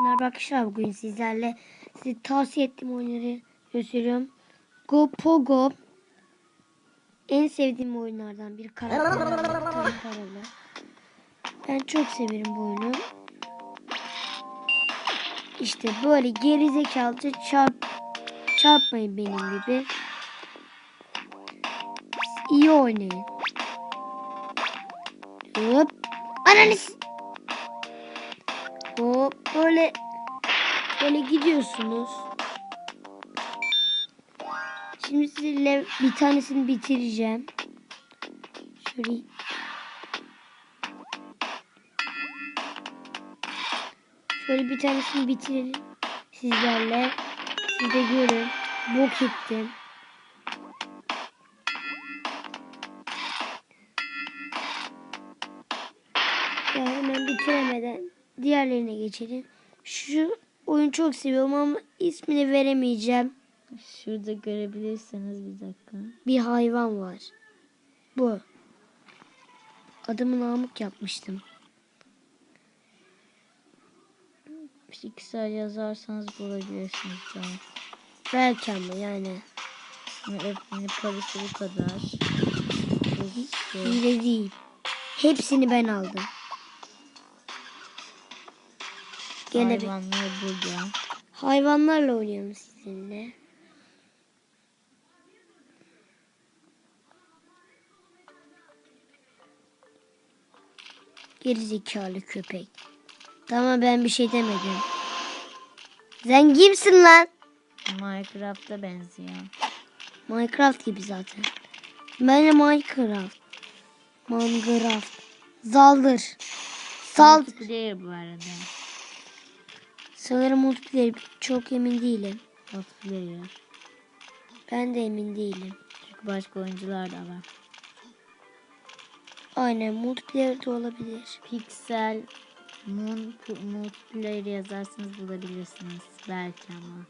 Merhaba arkadaşlar bugün sizlerle size tavsiye ettiğim oyunları gösteriyorum. Go Pogo en sevdiğim oyunlardan bir karakter. Ben çok severim bu oyunu. İşte böyle gerizekalıca çarp çarpmayın benim gibi. İyi oynayın. Hop. Ananız. Hop böyle böyle gidiyorsunuz. Şimdi sizinle bir tanesini bitireceğim. Şöyle Şöyle bir tanesini bitirelim sizlerle. Siz de görün. Bok ettim. Ya hemen bitiremeden diğerlerine geçelim. Şu oyun çok seviyorum ama ismini veremeyeceğim. Şurada görebilirsiniz bir dakika. Bir hayvan var. Bu. Adımı Namık yapmıştım. Piksel yazarsanız bulabilirsiniz canım. Belki ama yani. Hepsinin parası bu kadar. Hile değil. Hepsini ben aldım. Gene bir hayvanlar burada. hayvanlarla oynuyorum sizinle. Gerizekalı köpek. Tamam ben bir şey demedim. Sen kimsin lan? Minecraft'a benziyor. Minecraft gibi zaten. Ben de Minecraft. Minecraft. Zaldır. Sal. Multiplayer bu arada. Sanırım multiplayer çok emin değilim. Multiplayer. Ben de emin değilim. Çünkü başka oyuncular da var. Aynen multiplayer de olabilir. Pixel Moon Multiplayer yazarsanız bulabilirsiniz. Belki ama.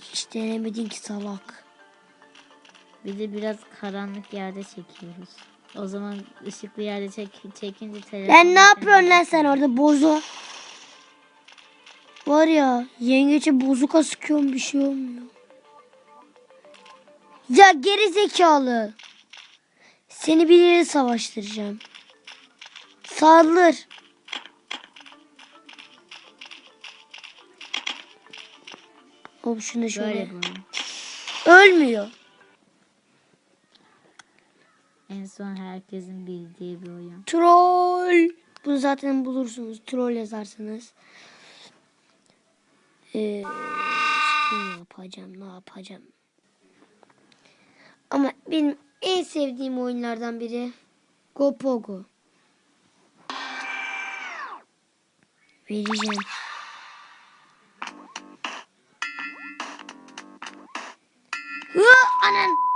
Hiç denemedin ki salak. Bir de biraz karanlık yerde çekiyoruz. O zaman ışıklı yerde çek çekince telefon... Lan ne yapıyorsun lan sen orada bozo? Var ya yengeçe bozuka sıkıyorum bir şey olmuyor. Ya geri zekalı. Seni biriyle savaştıracağım. Saldır. Hop şunu şöyle. Ölmüyor. En son herkesin bildiği bir oyun. Troll. Bunu zaten bulursunuz. Troll yazarsanız. Ee, ne yapacağım? Ne yapacağım? Ama benim en sevdiğim oyunlardan biri Gopogo. Vereceğim. Hı, anan.